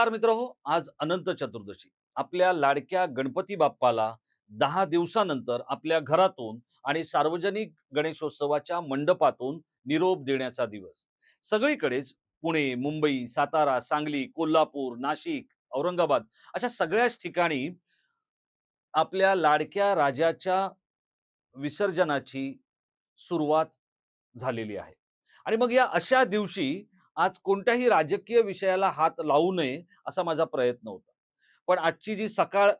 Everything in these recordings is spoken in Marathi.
नमस्कार मित्र हो आज अनंत चतुर्दशी. आपल्या लाडक्या गणपती बाप्पाला दहा दिवसानंतर आपल्या घरातून आणि सार्वजनिक गणेशोत्सवाच्या मंडपातून निरोप देण्याचा दिवस. सगळीकडेच पुणे मुंबई सातारा सांगली कोल्हापूर नाशिक औरंगाबाद अशा सगळ्याच ठिकाणी आपल्या लाडक्या राजाच्या विसर्जनाची सुरुवात झालेली आहे. आणि मग या अशा दिवशी आज कोणत्याही राजकीय विषयाला हात लावू नये असा माझा प्रयत्न होता. पण आजची जी सकाळ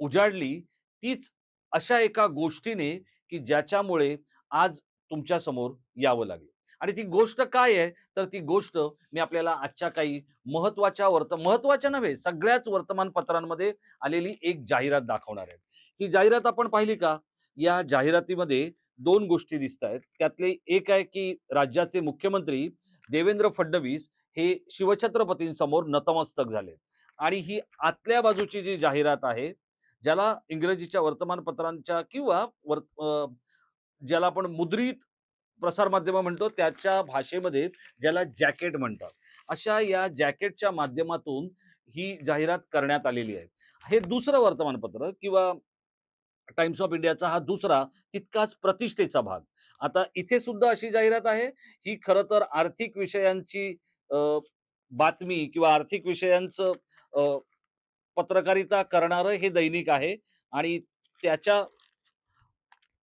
उजाडली तीच अशा एका गोष्टीने की ज्याच्यामुळे आज तुमच्यासमोर यावं लागेल. आणि ती गोष्ट काय आहे? तर ती गोष्ट मी आपल्याला आजच्या काही महत्त्वाच्या वर्त महत्त्वाच्या नव्हे सगळ्याच वर्तमानपत्रांमध्ये आलेली एक जाहिरात दाखवणार आहे. ही जाहिरात आपण पाहिली का? या जाहिरातीमध्ये दोन गोष्टी दिसत आहेत त्यातले एक आहे की राज्याचे मुख्यमंत्री देवेंद्र फडणवीस हे शिवछत्रपतींसमोर नतमस्तक झाले. आणि ही आतल्या बाजूची जी जाहिरात आहे ज्याला इंग्रजीच्या वर्तमानपत्रांच्या किंवा वर्त ज्याला आपण मुद्रित प्रसारमाध्यम म्हणतो त्याच्या भाषेमध्ये ज्याला जॅकेट म्हणतात. अशा या जॅकेटच्या माध्यमातून ही जाहिरात करण्यात आलेली आहे. हे दुसरं वर्तमानपत्र किंवा टाइम्स ऑफ इंडियाचा हा दुसरा तितकाच प्रतिष्ठेचा भाग. आता इथे सुद्धा अशी जाहिरात आहे ही खरं तर आर्थिक विषयांची बातमी किंवा आर्थिक विषयांचं पत्रकारिता करणारं हे दैनिक आहे आणि त्याच्या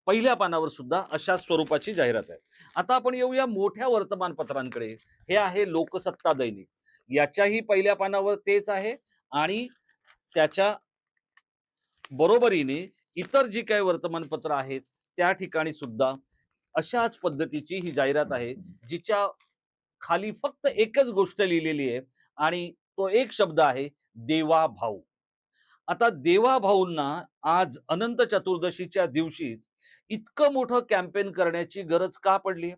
पहिल्या पानावर सुद्धा अशा स्वरूपाची जाहिरात आहे. आता आपण येऊया मोठ्या वर्तमानपत्रांकडे. हे आहे लोकसत्ता दैनिक. याच्याही पहिल्या पानावर तेच आहे आणि त्याच्या बरोबरीने इतर जी काही वर्तमानपत्र आहेत त्या ठिकाणी सुद्धा अशाच पद्धतीची ही जाहिरात आहे जिच्या खाली फक्त एकच गोष्ट लिहिलेली आहे आणि तो एक शब्द आहे देवा भाऊ. आता देवा भाऊंना आज अनंत चतुर्दशीच्या दिवशीच इतकं मोठं कॅम्पेन करण्याची गरज का पडली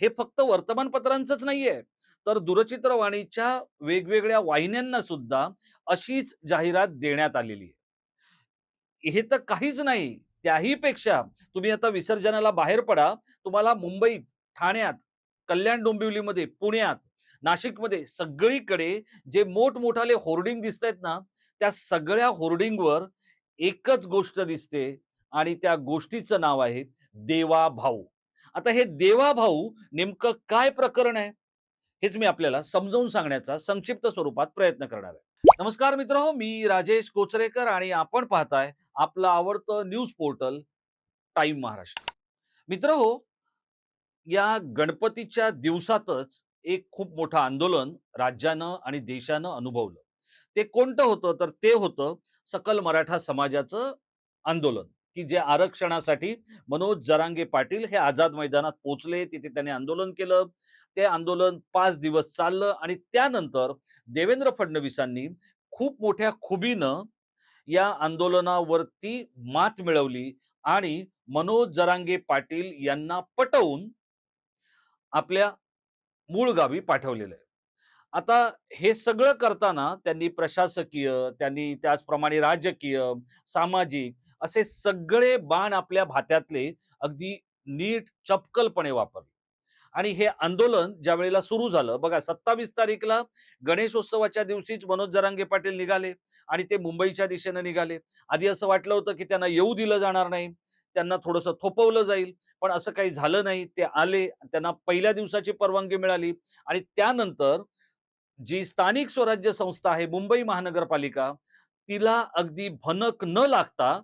हे फक्त वर्तमानपत्रांचंच नाहीये. तर दूरचित्रवाणीच्या वेगवेगळ्या वाहिन्यांना सुद्धा अशीच जाहिरात देण्यात आलेली आहे. हे तर काहीच नाही. त्याही पेक्षा तुम्ही आता विसर्जनाला बाहेर पडा. तुम्हाला मुंबईत ठाण्यात कल्याण डोंबिवलीमध्ये पुण्यात नाशिकमध्ये सगळीकडे जे मोठमोठाले होर्डिंग दिसत आहेत ना त्या सगळ्या होर्डिंगवर एकच गोष्ट दिसते आणि त्या गोष्टीचं नाव आहे देवा भाऊ आता हे देवा भाऊ नेमकं काय प्रकरण आहे? हेच मी आपल्याला समजावून सांगण्याचा संक्षिप्त स्वरूपात प्रयत्न करणार आहे. नमस्कार मित्र हो मी राजेश कोचरेकर आणि आपण पाहताय आपलं आवडतं न्यूज पोर्टल टाइम महाराष्ट्र. मित्र हो या गणपतीच्या दिवसातच एक खूप मोठं आंदोलन राज्यानं आणि देशानं अनुभवलं. ते कोणतं होतं? तर ते होतं सकल मराठा समाजाचं आंदोलन की जे आरक्षणासाठी मनोज जरांगे पाटील हे आझाद मैदानात पोहोचले तिथे त्यांनी आंदोलन केलं. ते आंदोलन पाच दिवस चाललं आणि त्यानंतर देवेंद्र फडणवीसांनी खूप मोठ्या खुबीनं या आंदोलनावरती मात मिळवली आणि मनोज जरांगे पाटील यांना पटवून आपल्या मूळ गावी पाठवलेलं आहे. आता हे सगळं करताना त्यांनी प्रशासकीय त्यांनी त्याचप्रमाणे राजकीय सामाजिक असे सगळे बाण आपल्या भात्यातले अगदी नीट चपकलपणे वापरले. आणि हे आंदोलन ज्या वेळेला सुरू झालं बघा सत्तावीस तारीखला गणेशोत्सवाच्या दिवशीच मनोज जरांगे पाटील निघाले आणि ते मुंबईच्या दिशेने निघाले. आधी असं वाटलं होतं की त्यांना येऊ दिलं जाणार नाही त्यांना थोडंसं थोपवलं जाईल पण असं काही झालं नाही. ते आले त्यांना पहिल्या दिवसाची परवानगी मिळाली आणि त्यानंतर जी स्थानिक स्वराज्य संस्था आहे मुंबई महानगरपालिका तिला अगदी भनक न लागता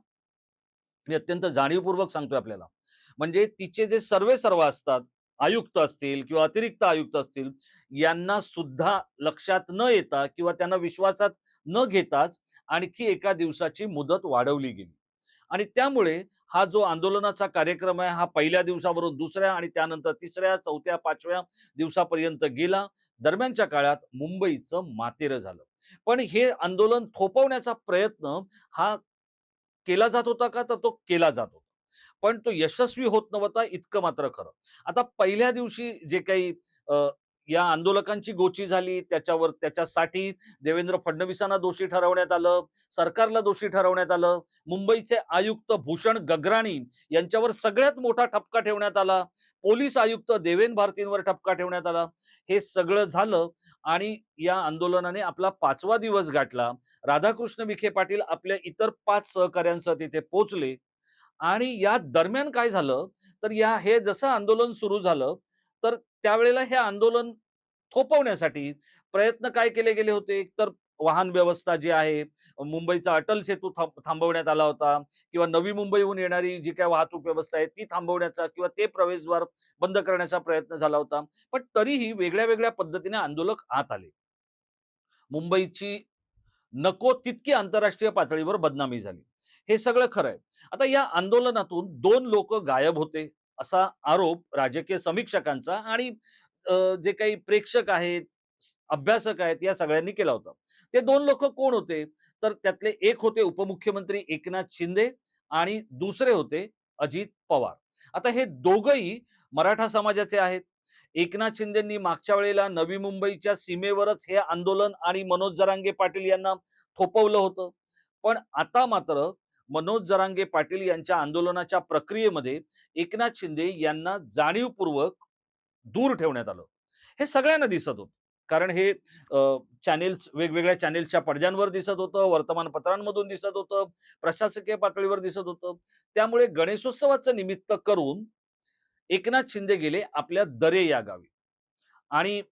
मी अत्यंत जाणीवपूर्वक सांगतोय आपल्याला. म्हणजे तिचे जे सर्वे सर्व असतात आयुक्त असतील किंवा अतिरिक्त आयुक्त असतील यांना सुद्धा लक्षात न येता किंवा त्यांना विश्वासात न घेताच आणखी एका दिवसाची मुदत वाढवली गेली. आणि त्यामुळे हा जो आंदोलनाचा कार्यक्रम आहे हा पहिल्या दिवसावरून दुसऱ्या आणि त्यानंतर तिसऱ्या चौथ्या पाचव्या दिवसापर्यंत गेला. दरम्यानच्या काळात मुंबईचं मातेरं झालं. पण हे आंदोलन थोपवण्याचा प्रयत्न हा केला जात होता का? तर तो केला जात होता. पण तो यशस्वी होत नव्हता इतकं मात्र खरं. आता पहिल्या दिवशी जे काही या आंदोलकांची गोची झाली त्याच्यावर त्याच्यासाठी देवेंद्र फडणवीसांना दोषी ठरवण्यात आलं सरकारला दोषी ठरवण्यात आलं मुंबईचे आयुक्त भूषण गगराणी यांच्यावर सगळ्यात मोठा ठपका ठेवण्यात आला पोलीस आयुक्त देवेन भारतींवर ठपका ठेवण्यात आला. हे सगळं झालं आणि या आंदोलनाने आपला पाचवा दिवस गाठला. राधाकृष्ण विखे पाटील आपल्या इतर पाच सहकाऱ्यांसह तिथे पोहोचले आणि या दरम्यान काय झालं? तर या हे जसं आंदोलन सुरू झालं तर त्यावेळेला हे आंदोलन थोपवण्यासाठी प्रयत्न काय केले गेले होते? एकतर वाहन व्यवस्था जी आहे मुंबईचा अटल सेतू थांबवण्यात आला होता किंवा नवी मुंबईहून येणारी जी काय वाहतूक व्यवस्था आहे ती थांबवण्याचा किंवा ते प्रवेशद्वार बंद करण्याचा प्रयत्न झाला होता. पण तरीही वेगळ्या वेगळ्या पद्धतीने आंदोलक आत आले. मुंबईची नको तितकी आंतरराष्ट्रीय पातळीवर बदनामी झाली. हे सगळं खरं आहे. आता या आंदोलनातून दोन लोक गायब होते असा आरोप राजकीय समीक्षकांचा आणि जे काही प्रेक्षक आहेत अभ्यासक आहेत या सगळ्यांनी केला होता. ते दोन लोक कोण होते? तर त्यातले एक होते उपमुख्यमंत्री एकनाथ शिंदे आणि दुसरे होते अजित पवार. आता हे दोघही मराठा समाजाचे आहेत. एकनाथ शिंदेंनी मागच्या वेळेला नवी मुंबईच्या सीमेवरच हे आंदोलन आणि मनोज जरांगे पाटील यांना थोपवलं होतं. पण आता मात्र मनोज जरांगे पाटील यांच्या आंदोलनाच्या प्रक्रियेमध्ये एकनाथ शिंदे यांना जाणीवपूर्वक दूर ठेवण्यात आलं. हे सगळ्यांना दिसत होतं. कारण हे चॅनेल्स वेगवेगळ्या चॅनेल्सच्या पडद्यांवर दिसत होतं वर्तमानपत्रांमधून दिसत होतं प्रशासकीय पातळीवर दिसत होतं. त्यामुळे गणेशोत्सवाचं निमित्त करून एकनाथ शिंदे गेले आपल्या दरे या गावी. आणि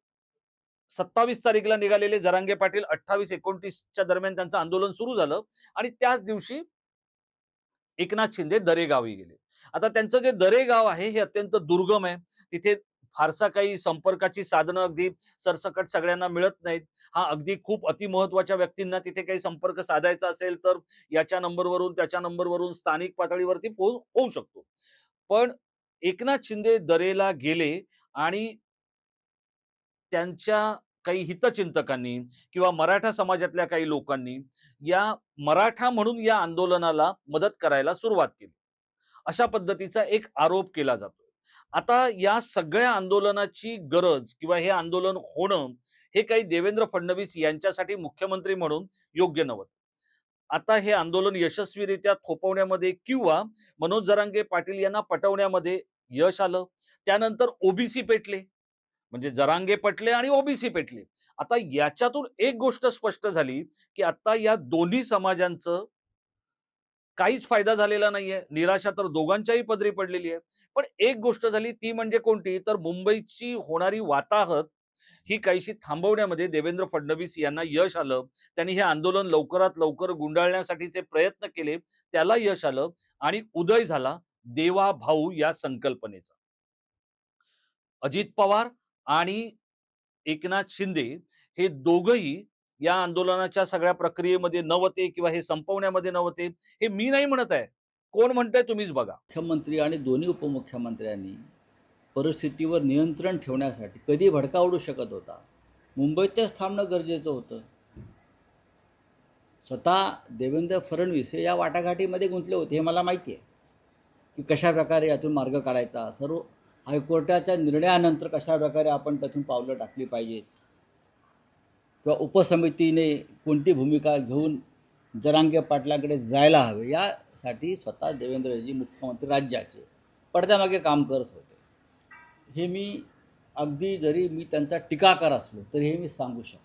सत्तावीस तारीखला निघालेले जरांगे पाटील अठ्ठावीस एकोणतीसच्या दरम्यान त्यांचं आंदोलन सुरू झालं आणि त्याच दिवशी एकनाथ शिंदे दरेगावी गेले. आता त्यांचं जे दरे गाव आहे हे अत्यंत दुर्गम आहे. तिथे फारसा काही संपर्काची साधनं अगदी सरसकट सगळ्यांना मिळत नाहीत. हा अगदी खूप अतिमहत्वाच्या व्यक्तींना तिथे काही संपर्क साधायचा असेल तर याच्या नंबरवरून त्याच्या नंबरवरून स्थानिक पातळीवरती पोहोच होऊ शकतो. पण एकनाथ शिंदे दरेला गेले आणि त्यांच्या काही हितचिंतकांनी किंवा मराठा समाजातल्या काही लोकांनी या मराठा म्हणून या आंदोलनाला मदत करायला सुरुवात केली. अशा पद्धतीचा एक आरोप केला जातो आता या सगळ्या आंदोलनाची गरज किंवा हे आंदोलन होणं हे काही देवेंद्र फडणवीस यांच्यासाठी मुख्यमंत्री म्हणून योग्य नव्हतं. आता हे आंदोलन यशस्वीरित्या थोपवण्यामध्ये किंवा मनोज जरांगे पाटील यांना पटवण्यामध्ये यश आलं. त्यानंतर ओबीसी पेटले. म्हणजे जरांगे पटले आणि ओबीसी पेटले. आता याच्यातून एक गोष्ट स्पष्ट झाली की आता या दोन्ही समाजांचं काहीच फायदा झालेला नाहीये. निराशा तर दोघांच्याही पदरी पडलेली आहे. पण एक गोष्ट झाली ती म्हणजे कोणती? तर मुंबईची होणारी वाताहत ही काहीशी थांबवण्यामध्ये देवेंद्र फडणवीस यांना यश आलं. त्यांनी हे आंदोलन लवकरात लवकर गुंडाळण्यासाठीचे प्रयत्न केले त्याला यश आलं आणि उदय झाला देवा भाऊ या संकल्पनेचा. अजित पवार आणि एकनाथ शिंदे हे दोघही या आंदोलनाच्या सगळ्या प्रक्रियेमध्ये नव्हते किंवा हे संपवण्यामध्ये नव्हते हे मी नाही म्हणत आहे. कोण म्हणतंय तुम्हीच बघा. मुख्यमंत्री आणि दोन्ही उपमुख्यमंत्र्यांनी परिस्थितीवर नियंत्रण ठेवण्यासाठी कधी भडका उडू शकत होता? मुंबईतच थांबणं गरजेचं होतं. स्वतः देवेंद्र फडणवीस हे या वाटाघाटीमध्ये गुंतले होते हे मला माहिती आहे. की कशा प्रकारे यातून मार्ग काढायचा? सर्व हायकोर्टाच्या निर्णयानंतर कशा प्रकारे आपण त्यातून पावलं टाकली पाहिजेत? किंवा उपसमितीने कोणती भूमिका घेऊन जरांगे पाटलाकडे जायला हवे यासाठी स्वतः देवेंद्रजी मुख्यमंत्री राज्याचे पडद्यामागे काम करत होते. हे मी अगदी जरी मी त्यांचा टीकाकार असलो तरी हे मी सांगू शकतो.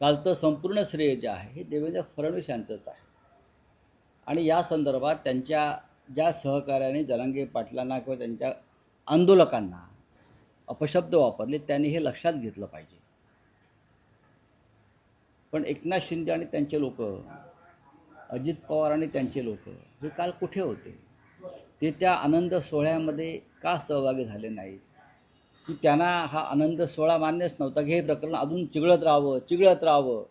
कालचं संपूर्ण श्रेय जे आहे हे देवेंद्र फडणवीस यांचंच आहे. आणि या संदर्भात त्यांच्या ज्या सहकार्याने जरांगे पाटलांना किंवा त्यांच्या आंदोलकांना अपशब्द वापरले त्यांनी हे लक्षात घेतलं पाहिजे. पण एकनाथ शिंदे आणि त्यांचे लोक अजित पवार आणि त्यांचे लोक हे काल कुठे होते? ते त्या आनंद सोहळ्यामध्ये का सहभागी झाले नाहीत? की त्यांना हा आनंद सोहळा मान्यच नव्हता की हे प्रकरण अजून चिघळत राहावं चिघळत राहावं?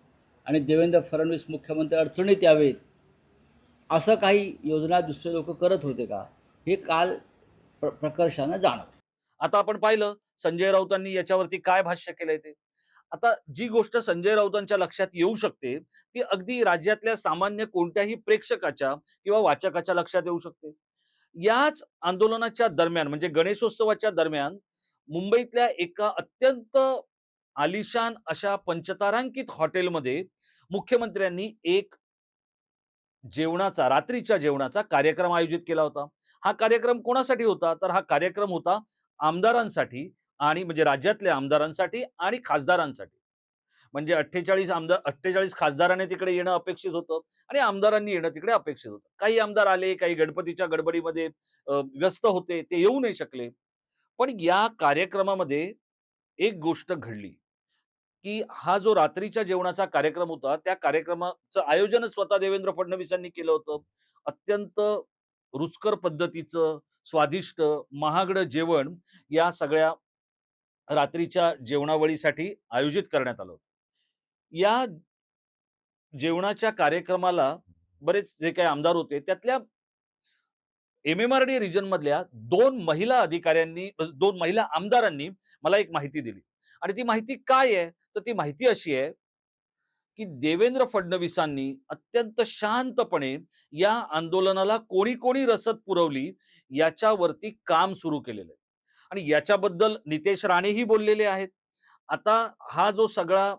आणि देवेंद्र फडणवीस मुख्यमंत्री अडचणीत यावेत. असं काही योजना दुसरे लोक करत होते का? हे काल प्र प्रकर्षानं जाणवलं. आता आपण पाहिलं संजय राऊतांनी याच्यावरती काय भाष्य केलंय ते. आता जी गोष्ट संजय राऊतांच्या लक्षात येऊ शकते ती अगदी राज्यातल्या सामान्य कोणत्याही प्रेक्षकाच्या किंवा वाचकाच्या लक्षात येऊ शकते. याच आंदोलनाच्या दरम्यान म्हणजे गणेशोत्सवाच्या दरम्यान मुंबईतल्या एका अत्यंत आलिशान अशा पंचतारांकित हॉटेलमध्ये मुख्यमंत्र्यांनी एक जेवणाचा रात्रीच्या जेवणाचा कार्यक्रम आयोजित केला होता. हा कार्यक्रम कोणासाठी होता? तर हा कार्यक्रम होता आमदारांसाठी आणि म्हणजे राज्यातल्या आमदारांसाठी आणि खासदारांसाठी. म्हणजे अठ्ठेचाळीस आमदार अठ्ठेचाळीस खासदारांनी तिकडे येणं अपेक्षित होतं आणि आमदारांनी येणं तिकडे अपेक्षित होतं. काही आमदार आले काही गणपतीच्या गडबडीमध्ये व्यस्त होते ते येऊ नाही शकले. पण या कार्यक्रमामध्ये एक गोष्ट घडली. की हा जो रात्रीच्या जेवणाचा कार्यक्रम होता त्या कार्यक्रमाचं आयोजन स्वतः देवेंद्र फडणवीसांनी केलं होतं. अत्यंत रुचकर पद्धतीचं स्वादिष्ट महागडं जेवण या सगळ्या रात्रीच्या जेवणावळीसाठी आयोजित करण्यात आलं होतं. या जेवणाच्या कार्यक्रमाला बरेच जे काही आमदार होते त्यातल्या M M R D region मधल्या दोन महिला अधिकाऱ्यांनी दोन महिला आमदारांनी मला एक माहिती दिली. आणि ती माहिती काय आहे? तर ती माहिती अशी आहे की देवेंद्र फडणवीसांनी अत्यंत शांतपणे या आंदोलनाला कोणी कोणी रसद पुरवली याच्यावरती काम सुरू केलेलं आहे. आणि याच्याबद्दल नितेश राणेही बोललेले आहेत. आता हा जो सगळा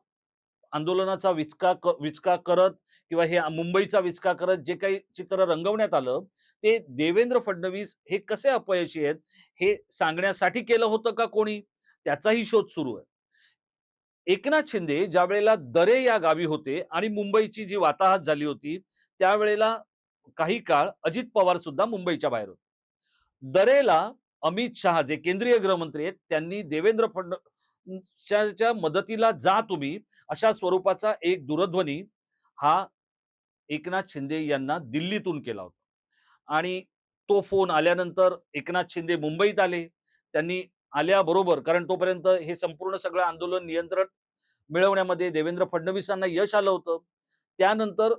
आंदोलनाचा विचका क- विचका करत किंवा हे मुंबईचा विचका करत जे काही चित्र रंगवण्यात आलं ते देवेंद्र फडणवीस हे कसे अपयशी आहेत हे सांगण्यासाठी केलं होतं का कोणी? त्याचाही शोध सुरू आहे. एकनाथ शिंदे ज्या वेळेला दरे या गावी होते आणि मुंबईची जी वाताहत झाली होती त्यावेळेला काही काळ अजित पवार सुद्धा मुंबईच्या बाहेर होते. दरेला अमित शहा जे केंद्रीय गृहमंत्री आहेत त्यांनी देवेंद्र फडणवीसच्या मदतीला जा तुम्ही अशा स्वरूपाचा एक दूरध्वनी हा एकनाथ शिंदे यांना दिल्लीतून केला होता. आणि तो फोन आल्यानंतर एकनाथ शिंदे मुंबईत आले त्यांनी आल्याबरोबर कारण तोपर्यंत हे संपूर्ण सगळं आंदोलन नियंत्रण मिळवण्यामध्ये देवेंद्र फडणवीसांना यश आलं होतं. त्यानंतर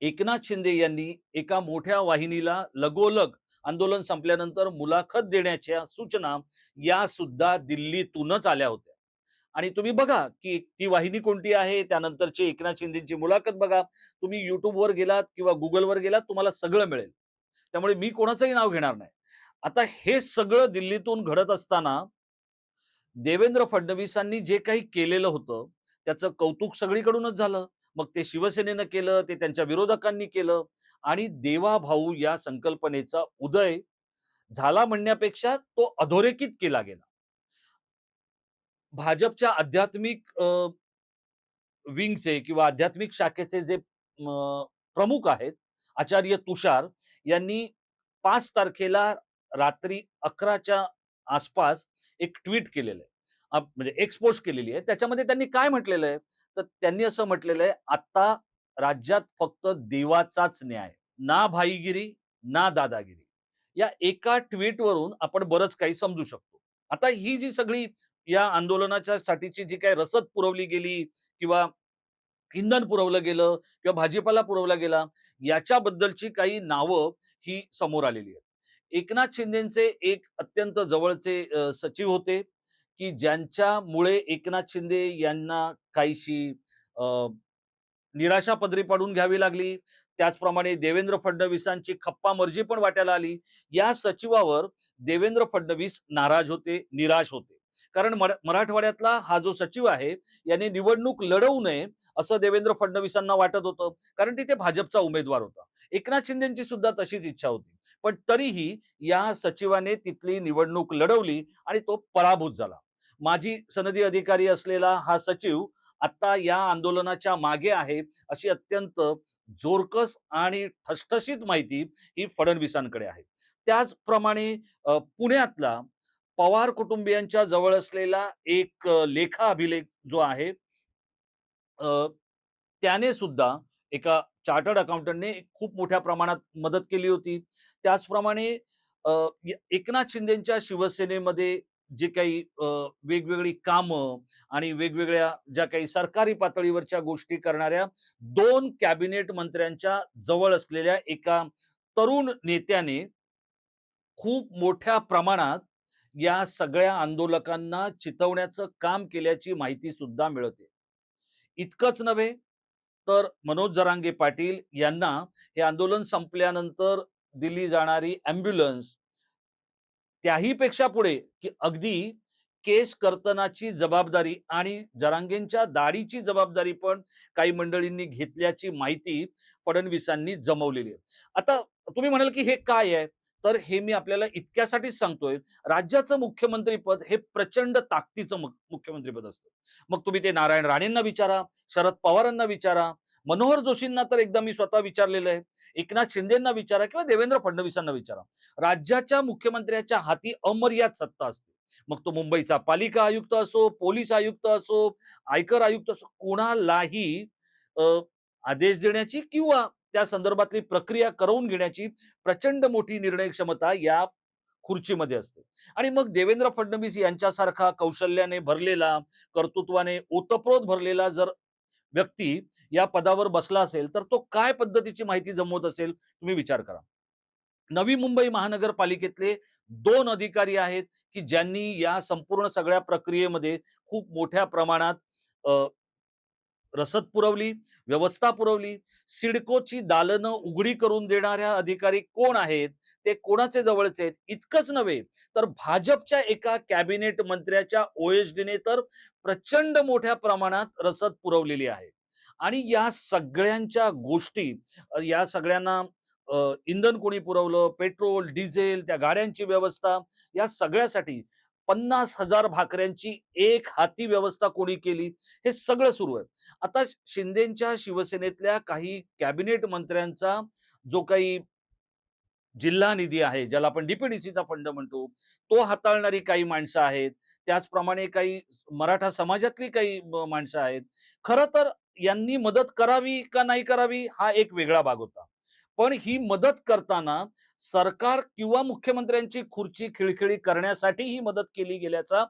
एकनाथ शिंदे यांनी एका मोठ्या वाहिनीला लगोलग आंदोलन संपल्यानंतर मुलाखत देण्याच्या सूचना या सुद्धा दिल्लीतूनच आल्या होत्या. आणि तुम्ही बघा की ती वाहिनी कोणती आहे? त्यानंतरची एकनाथ शिंदेची मुलाखत बघा. तुम्ही युट्यूबवर गेलात किंवा गुगलवर गेलात तुम्हाला सगळं मिळेल. त्यामुळे मी कोणाचंही नाव घेणार नाही. आता हे सगळं दिल्लीतून घडत असताना देवेंद्र फडणवीसांनी जे काही केलेलं होतं त्याचं कौतुक सगळीकडूनच झालं. मग ते शिवसेनेनं केलं ते त्यांच्या विरोधकांनी केलं आणि देवा भाऊ या संकल्पनेचा उदय झाला म्हणण्यापेक्षा तो अधोरेखित केला गेला. भाजपच्या आध्यात्मिक विंगचे किंवा आध्यात्मिक शाखेचे जे प्रमुख आहेत आचार्य तुषार यांनी पाच तारखेला रात्री अकराच्या आसपास एक ट्विट केलेलं आहे. म्हणजे एक्सपोज केलेली आहे. त्याच्यामध्ये त्यांनी काय म्हटलेलं आहे? तर त्यांनी असं म्हटलेलं आहे आता राज्यात फक्त देवाचाच न्याय ना भाईगिरी ना दादागिरी. या एका ट्विटवरून आपण बरंच काही समजू शकतो. आता ही जी सगळी या आंदोलनाच्या साठीची जी काही रसद पुरवली गेली किंवा इंधन पुरवलं गेलं किंवा भाजीपाला पुरवला गेला याच्याबद्दलची काही नावं ही समोर आलेली आहेत. एकनाथ शिंदेचे एक अत्यंत जवळचे सचिव होते की ज्यांच्यामुळे एकनाथ शिंदे यांना काहीशी निराशा पदरी पाडून घ्यावी लागली. त्याचप्रमाणे देवेंद्र फडणवीसांची खप्पा मर्जी पण वाटायला आली. या सचिवावर देवेंद्र फडणवीस नाराज होते निराश होते. कारण मराठवाड्यातला हा जो सचिव आहे याने निवडणूक लढवू नये असं देवेंद्र फडणवीसांना वाटत होतं. कारण तिथे भाजपचा उमेदवार होता. एकनाथ शिंदेची सुद्धा तशीच इच्छा होती. पण तरीही या सचिवाने तिथली निवडणूक लढवली आणि तो पराभूत झाला. माजी सनदी अधिकारी असलेला हा सचिव आता या आंदोलनाच्या मागे आहे अशी अत्यंत जोरकस आणि ठसठशीत माहिती ही फडणवीसांकडे आहे. त्याचप्रमाणे पुण्यातला पवार कुटुंबियांच्या जवळ असलेला एक लेखा अभिलेख जो आहे त्याने सुद्धा एका चार्टर्ड अकाउंटंटने खूप मोठ्या प्रमाणात मदत केली होती. त्याचप्रमाणे एकनाथ शिंदेच्या शिवसेनेमध्ये जे काही वेगवेगळी कामं आणि वेगवेगळ्या ज्या काही सरकारी पातळीवरच्या गोष्टी करणाऱ्या दोन कॅबिनेट मंत्र्यांच्या जवळ असलेल्या एका तरुण नेत्याने खूप मोठ्या प्रमाणात या सगळ्या आंदोलकांना चितवण्याचं काम केल्याची माहिती सुद्धा मिळते. इतकंच नव्हे तर मनोज जरांगे पाटील यांना हे आंदोलन संपल्यानंतर दिली जाणारी अँब्युलन्स त्याही पेक्षा पुढे की अगदी केस कर्तनाची जबाबदारी आणि जरांगेंच्या दाढीची जबाबदारी पण काही मंडळींनी घेतल्याची माहिती फडणवीसांनी जमवलेली आहे. आता तुम्ही म्हणाल की हे काय आहे? तर हे मी आपल्याला इतक्यासाठीच सांगतोय राज्याचं मुख्यमंत्रीपद हे प्रचंड ताकदीचं मुख्यमंत्रीपद असतं. मग तुम्ही ते नारायण राणेंना विचारा शरद पवारांना विचारा मनोहर जोशींना तर एकदा मी स्वतः विचारलेलं आहे. एकनाथ शिंदेना विचारा किंवा देवेंद्र फडणवीसांना विचारा. राज्याच्या मुख्यमंत्र्याच्या हाती अमर्याद सत्ता असते. मग तो मुंबईचा पालिका आयुक्त असो पोलीस आयुक्त असो आयकर आयुक्त असो कोणालाही आदेश देण्याची किंवा त्या संदर्भातली प्रक्रिया करवून घेण्याची प्रचंड मोठी निर्णय क्षमता या खुर्चीमध्ये असते. आणि मग देवेंद्र फडणवीस यांच्यासारखा कौशल्याने भरलेला कर्तृत्वाने ओतप्रोत भरलेला जर व्यक्ती या पदावर बसला असेल तर तो काय पद्धतीची माहिती जमवत असेल तुम्ही विचार करा. नवी मुंबई महानगरपालिकेतले दोन अधिकारी आहेत की ज्यांनी या संपूर्ण सगळ्या प्रक्रियेमध्ये खूप मोठ्या प्रमाणात रसद पुरवली व्यवस्था पुरवली. सिडकोची दालनं उघडी करून देणाऱ्या अधिकारी कोण आहेत? ते कोणाचे जवळचे आहेत? इतकंच नव्हे तर भाजपच्या एका कॅबिनेट मंत्र्याच्या ओएसडीने तर प्रचंड मोठ्या प्रमाणात रसद पुरवलेली आहे. आणि या सगळ्यांच्या गोष्टी या सगळ्यांना इंधन कोणी पुरवलं पेट्रोल डिझेल त्या गाड्यांची व्यवस्था या सगळ्यासाठी पन्नास हजार भाकऱ्यांची एक हाती व्यवस्था कोणी केली हे सगळं सुरू आहे. आता शिंदेच्या शिवसेनेतल्या काही कॅबिनेट मंत्र्यांचा जो काही जिल्हा निधी आहे ज्याला आपण डीपीडीसीचा फंड म्हणतो. तो हाताळणारी काही माणसं आहेत. त्याचप्रमाणे काही मराठा समाजातली काही माणसं आहेत. खरं तर यांनी मदत करावी का नाही करावी हा एक वेगळा भाग होता. पण ही मदत करताना सरकार किंवा मुख्यमंत्र्यांची खुर्ची खिळखिळी करण्यासाठी ही मदत केली गेल्याचा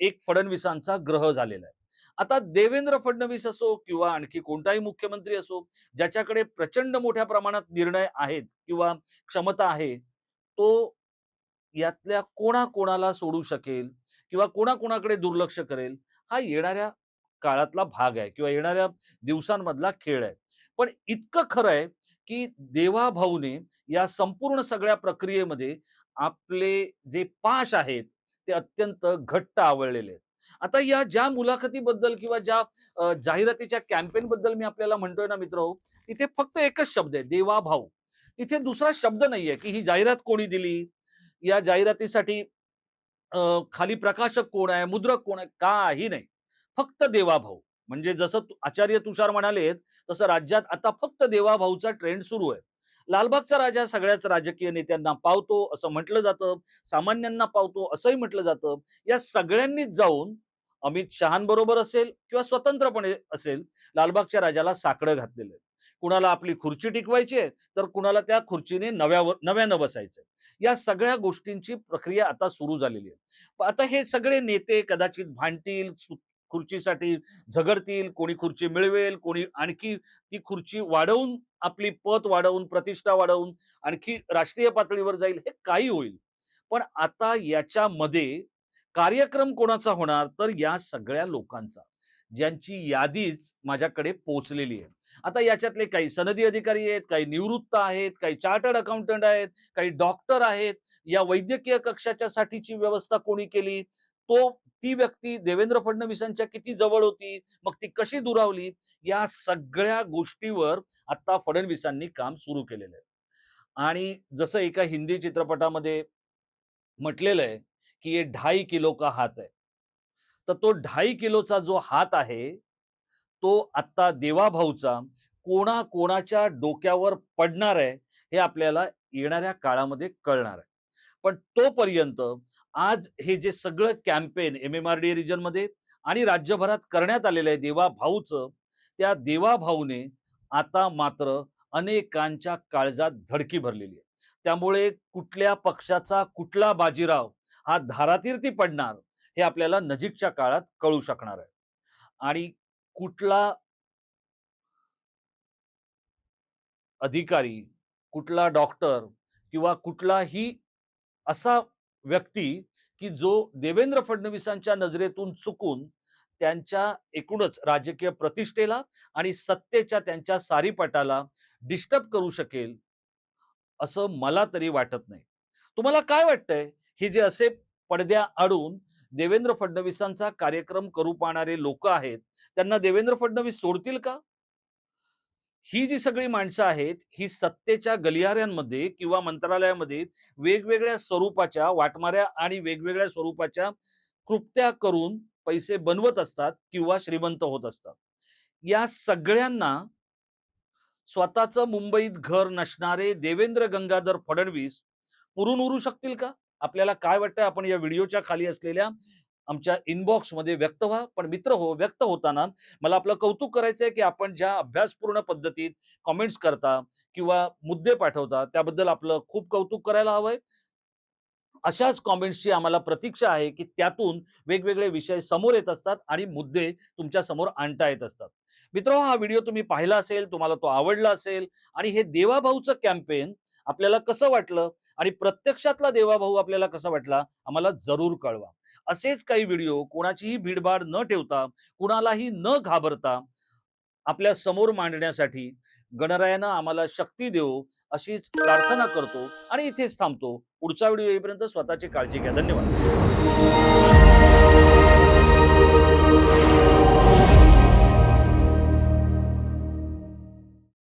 एक फडणवीसांचा ग्रह झालेला आहे. आता देवेंद्र फडणवीस असो किंवा आणखी कोणताही मुख्यमंत्री असो ज्याच्याकडे प्रचंड मोठ्या प्रमाणात निर्णय आहेत किंवा क्षमता आहे तो यातल्या कोणाकोणाला सोडू शकेल किंवा कोणाकोणाकडे दुर्लक्ष करेल हा येणाऱ्या काळातला भाग आहे किंवा येणाऱ्या दिवसांमधला खेळ आहे. पण इतकं खरं आहे की देवाभाऊने या संपूर्ण सगळ्या प्रक्रियेमध्ये आपले जे पाश आहेत ते अत्यंत घट्ट आवळलेले आहेत. आता या ज्या मुलाखतीबद्दल किंवा ज्या जाहिरातीच्या कॅम्पेन बद्दल मी आपल्याला म्हणतोय ना मित्र हो, तिथे फक्त एकच शब्द आहे देवाभाऊ तिथे दुसरा शब्द नाहीये की ही जाहिरात कोणी दिली? या जाहिरातीसाठी खाली प्रकाशक कोण आहे मुद्रक कोण आहे काही नाही. फक्त देवाभाऊ म्हणजे जसं आचार्य तुषार म्हणालेत तसं राज्यात आता फक्त देवाभाऊचा ट्रेंड सुरू आहे. लालबागचा राजा सगळ्याच राजकीय नेत्यांना पावतो असं म्हटलं जातं सामान्यांना पावतो असंही म्हटलं जातं. या सगळ्यांनीच जाऊन अमित शहांबरोबर असेल किंवा स्वतंत्रपणे असेल लालबागच्या राजाला साकडं घातलेलं आहे. कुणाला आपली खुर्ची टिकवायची आहे तर कुणाला त्या खुर्चीने नव्यावर नव्यानं बसायचं या सगळ्या गोष्टींची प्रक्रिया आता सुरू झालेली आहे. आता हे सगळे नेते कदाचित भांडतील सु- खुर्चीसाठी झगडतील कोणी खुर्ची मिळवेल कोणी आणखी ती खुर्ची वाढवून आपली पत वाढवून प्रतिष्ठा वाढवून आणखी राष्ट्रीय पातळीवर जाईल हे काही होईल. पण आता याच्यामध्ये कार्यक्रम कोणाचा होणार? तर या सगळ्या लोकांचा ज्यांची यादीच माझ्याकडे पोहोचलेली आहे. आता याच्यातले काही सनदी अधिकारी आहेत काही निवृत्त आहेत काही चार्टर्ड अकाउंटंट आहेत काही डॉक्टर आहेत या वैद्यकीय कक्षाच्या साठीची व्यवस्था कोणी केली? तो ती व्यक्ती देवेंद्र फडणवीसांच्या किती जवळ होती मग ती कशी दुरावली या सगळ्या गोष्टीवर आता फडणवीसांनी काम सुरू केलेलं आहे. आणि जसं एका हिंदी चित्रपटामध्ये म्हटलेलं आहे की हे ढाई किलो का हात आहे. तर तो ढाई किलोचा जो हात आहे तो आता देवाभाऊचा कोणा कोणाच्या डोक्यावर पडणार आहे हे आपल्याला येणाऱ्या काळामध्ये कळणार आहे. पण तोपर्यंत आज हे जे सगळं campaign M M R D रिजनमध्ये आणि राज्यभरात करण्यात आलेलं आहे देवा भाऊचं त्या देवा भाऊने आता मात्र अनेकांच्या काळजात धडकी भरलेली आहे. त्यामुळे कुठल्या पक्षाचा कुठला बाजीराव हा धारातीर्थी पडणार हे आपल्याला नजीकच्या काळात कळू शकणार आहे. आणि कुठला अधिकारी कुठला डॉक्टर किंवा कुठलाही असा व्यक्ती की जो देवेंद्र फडणवीसांच्या नजरेतून चुकून त्यांच्या एकूणच राजकीय प्रतिष्ठेला आणि सत्तेच्या त्यांच्या सारीपटाला डिस्टर्ब करू शकेल असं मला तरी वाटत नाही. तुम्हाला काय वाटतंय? हे जे असे पडद्या आडून देवेंद्र फडणवीसांचा कार्यक्रम करू पाहणारे लोक आहेत त्यांना देवेंद्र फडणवीस सोडतील का? ही जी सगळी माणसं आहेत ही सत्तेच्या गलियाऱ्यांमध्ये किंवा मंत्रालयामध्ये वेगवेगळ्या स्वरूपाच्या वाटमाऱ्या आणि वेगवेगळ्या स्वरूपाच्या कृत्या करून पैसे बनवत असतात किंवा श्रीमंत होत असतात. या सगळ्यांना स्वतःचं मुंबईत घर नसणारे देवेंद्र गंगाधर फडणवीस पुरून उरू शकतील का? आपल्याला काय वाटतंय आपण या व्हिडिओच्या खाली असलेल्या आमच्या इनबॉक्समध्ये व्यक्त व्हा. पण मित्र हो व्यक्त होताना मला आपलं कौतुक करायचं आहे की आपण ज्या अभ्यासपूर्ण पद्धतीत कॉमेंट्स करता किंवा मुद्दे पाठवता त्याबद्दल आपलं खूप कौतुक करायला हवंय. अशाच कॉमेंट्सची आम्हाला प्रतीक्षा आहे की त्यातून वेगवेगळे विषय समोर येत असतात आणि मुद्दे तुमच्यासमोर आणता येत असतात. मित्र हा व्हिडिओ तुम्ही पाहिला असेल तुम्हाला तो आवडला असेल आणि हे देवाभाऊचं कॅम्पेन आपल्याला कसं वाटलं आणि प्रत्यक्षातला देवाभाऊ आपल्याला कसा वाटला आम्हाला जरूर कळवा. असेच काही व्हिडिओ कोणाचीही भीडभाड न ठेवता कुणालाही न घाबरता आपल्यासमोर मांडण्यासाठी गणरायानं आम्हाला शक्ती देऊ अशीच प्रार्थना करतो आणि इथेच थांबतो. पुढचा व्हिडिओ येईपर्यंत स्वतःची काळजी घ्या. धन्यवाद.